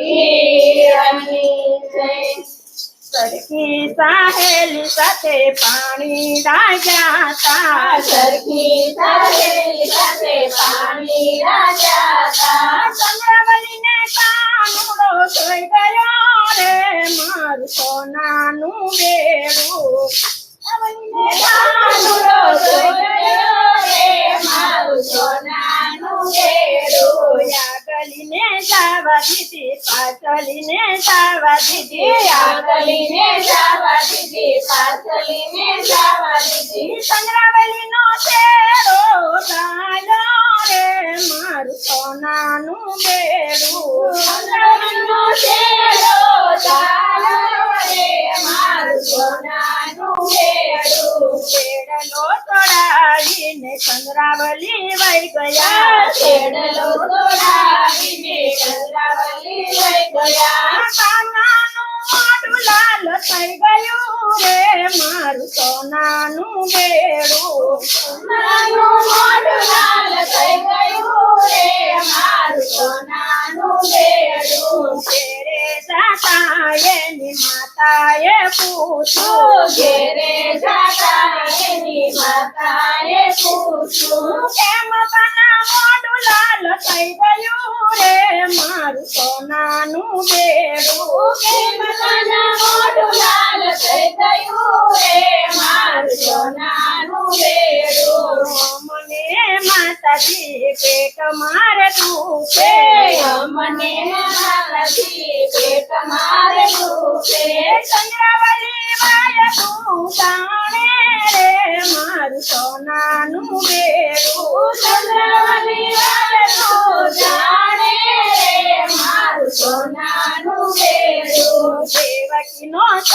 પીરની જય સરખી સાહેલી સાથે પાણી રાજા તા સરખી સાથે સાથે પાણી રાજા તા દીધી પાછળીને જવા દીધી આગલીને જવા દીધી પાછલીને જવા દીધી ચંદ્રાવલીનો શેરો ગાલો રે મારું સોનાનું બેડું ચંદ્રમનો શેરો ગાલો રે મારું સોનાનું બેડું બેડલો તોડાવીને ચંદ્રાવલી વહી ગયા. છેડલો માતાએ પૂછું ઘેરે જાતા માતાએ પૂછું કેમ તના મોઢું લાલ થઈ ગયું રે? મારું સોનાનું બેડું. કેમ તના મોઢું લાલ થઈ ગયું રે? મારું સોનાનું બેડું. માતાજી પેટ મારે દુખે? મને મારાથી પેટ મારે દુખે? ચંદ્રાવલી માય તું કાણે રે મારું સોનાનું બેડું ચંદ્રવલી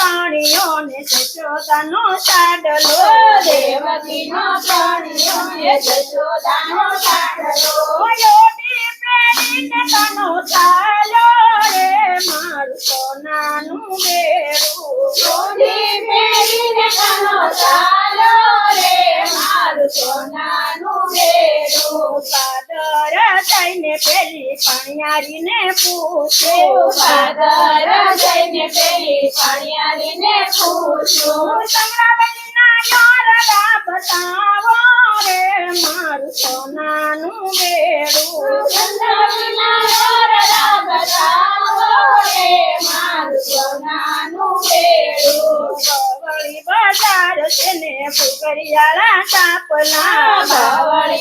દેવકીનો સાણીયો ને જશોદાનો સાડલો. દેવકીનો પ્રાણીઓ ને જશોદાનો સાડલો. યોટી પહેરીને તનો ચાલો રે. મારું સોનાનું બેડું સોની પહેરીને કનો ચાલો રે. મારું સોનાનું બેડું થઈને પેલી પણિયારીને પૂછે. પાદર જઈને પેલી પાણિયારીને પૂછ્યું સંગ્રાવલીના યોરડા બતાવો રે મારું સોનાનું બેડું ચંદ્રવિના ઓરડા બતાવો રે મારું સોનાનું બેડું બજાર છે ને ફુકરિયાળા ચાપલા. બાવળી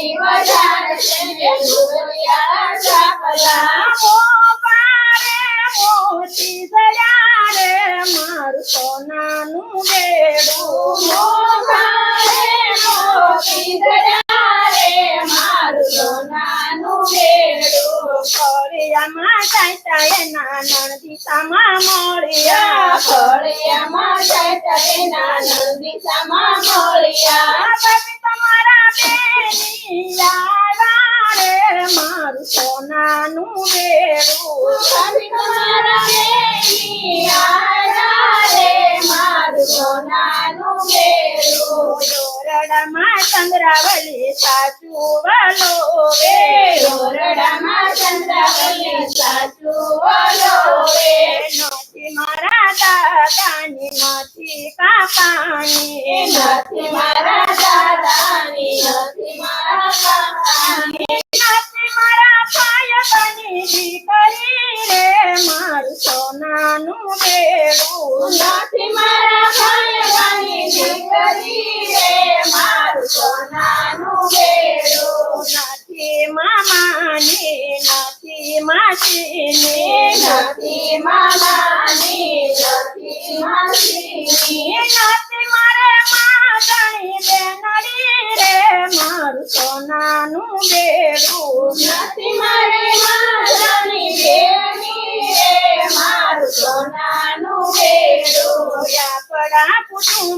બેડું મોભારે મોતી દયા રે મારું સોનાનું બેડું ફળિયામાં જાય એના નણદીસામાં મળ્યા મળ્યા બાપી તમારા બેની આવ્યા રે મારું સોનાનું બેડું સ્વામી તમારા બેની દોરડામાં ચંદ્રાવલી સાચું વાલો રે ઓરડામાં ચંદ્રાવલી સાચું વાલો રે નથી મારા દાદાની નથી કાકાની. નથી મારા દાદાની માસીની નથી મામાની નથી માસીની નથી મારે માગણી બેનડી રે મારું સોનાનું બેડું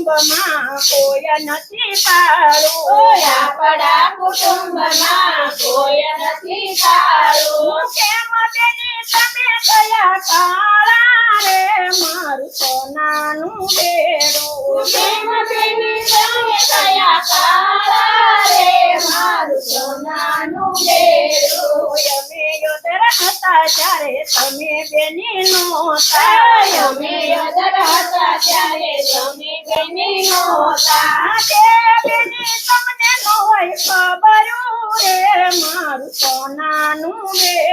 કુટુંબમાં કોઈ નથી પાડું ઓય આપણા કુટુંબમાં કોઈ નથી સારું. કેમ તેની તમે કયા કાળા રે? મારું સોનાનું બેડું કેમ તેની તમે થયા હતા ત્યારે તમે બેની નો અમે અધર હતા ત્યારે તમે બેની બેની તમને ન હોય ખબર રે મારું સોનાનું બેડું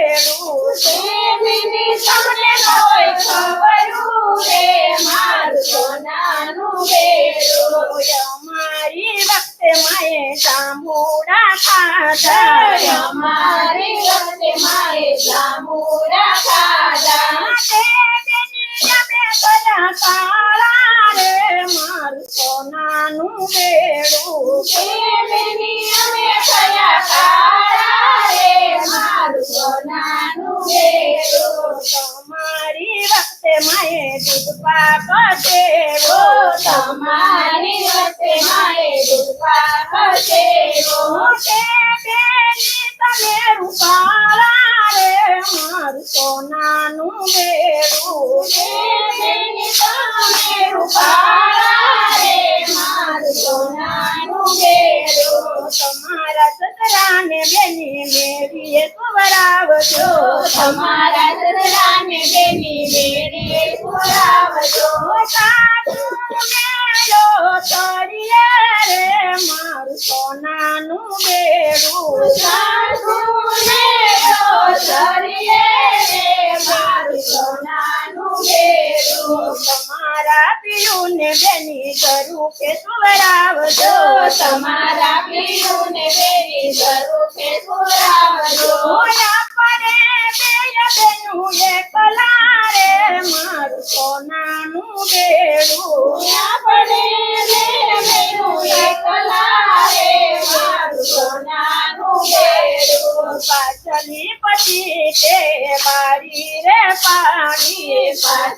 જાંબુડા ખાધા. અમારી વખતે માએ જાંબુડા ખાધા. તે બેની અમે ગયા કાળા રે? મારું સોનાનું બેડું. બેની અમે થયા કાળા રે? મારું સોનાનું બેડું. તમારી વખતે માએ દૂધ પાક દેવો તમારી ખસેવો તે બેની તમે રૂપાળા રે. મારું સોનાનું બેડું બેની તમે રૂપાળા રે. મારું સોનાનું બેડું તમારા સસરાને બેની મેરીએ સુવરાવજો તમારા સસરાને બેની બેડીએ પુરાવજો સાસુ મેલો તમારા પિયુને બેની ગરુપે સુવરાવજો તમારા પીરુને બેની સ્વરૂપે પુરાવજો પડે બેય બેનું એકલા રે મારું સોનાનું બેડું.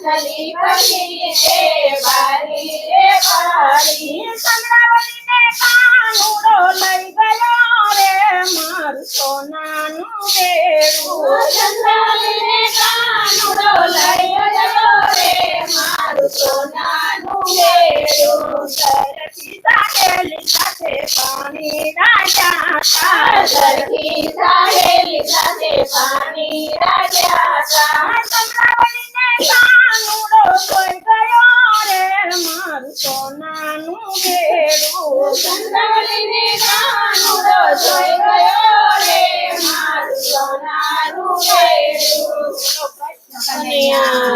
પાડી સાહેલી સાથે પાણી રાજા સરખી સાહેલી સાથે પાણી હતા સંગડાવલીને કાનુડો લઈ ગયો રે મારું સોનાનું બેડું ચંદ્રાલીને કાનુડો જોઈ ગયો રે મારું સોનાનું બેડું કન્યા